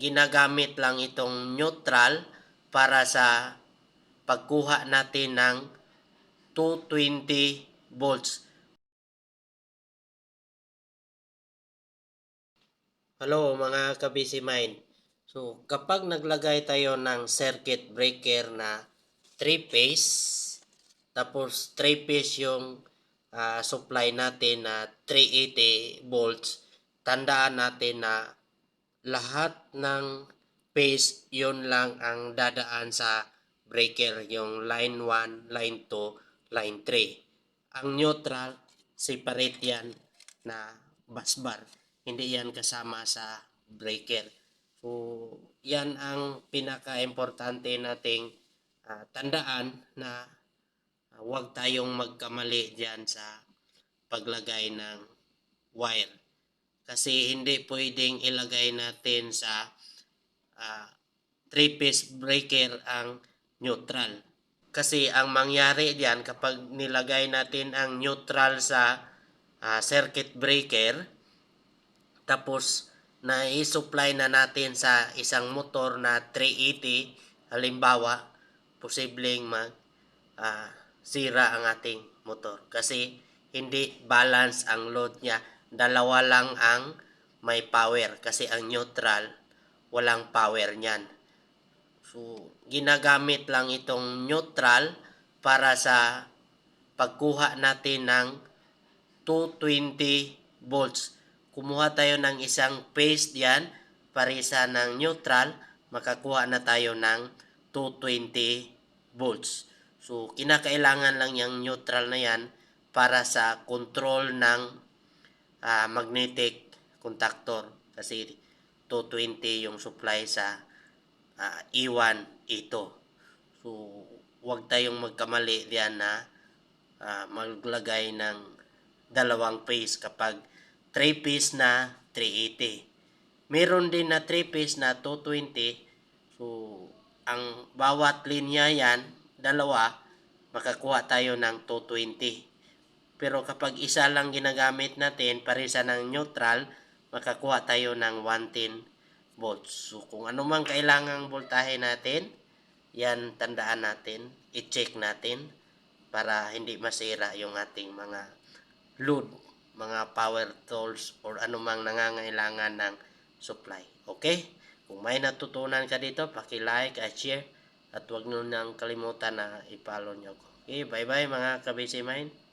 ginagamit lang itong neutral para sa pagkuha natin ng 220 volts. Hello mga kabisi mind. So kapag naglagay tayo ng circuit breaker na 3 phase tapos 3 phase yung ah, supply natin na 380 volts, tandaan natin na lahat ng phase yun lang ang dadaan sa breaker yung line 1, line 2, line 3. Ang neutral separate yan na busbar. Hindi yan kasama sa breaker. So, yan ang pinaka-importante nating ah, tandaan na ah, huwag tayong magkamali diyan sa paglagay ng wire. Kasi hindi pwedeng ilagay natin sa ah, three-piece breaker ang neutral. Kasi ang mangyari diyan kapag nilagay natin ang neutral sa ah, circuit breaker, tapos na i-supply na natin sa isang motor na 380 halimbawa posibleng mag ah, sira ang ating motor kasi hindi balance ang load niya dalawa lang ang may power kasi ang neutral walang power niyan so ginagamit lang itong neutral para sa pagkuha natin ng 220 volts kumuha tayo ng isang phase diyan, parisa ng neutral, makakuha na tayo ng 220 volts. So, kinakailangan lang yung neutral na yan para sa control ng ah, magnetic contactor. Kasi 220 yung supply sa ah, E1, E2. So, huwag tayong magkamali diyan na ah, maglagay ng dalawang phase kapag 3 piece na 380. Meron din na 3 piece na 220. So, ang bawat linya yan, dalawa, makakuha tayo ng 220. Pero kapag isa lang ginagamit natin, parisa ng neutral, makakuha tayo ng 110 volts. So, kung ano kailangang voltahe natin, yan tandaan natin, i-check natin para hindi masira yung ating mga load mga power tools or anumang nangangailangan ng supply. Okay? Kung may natutunan ka dito, paki-like at share at huwag nyo nang kalimutan na i-follow nyo ako. Okay, bye-bye mga kabisi mind.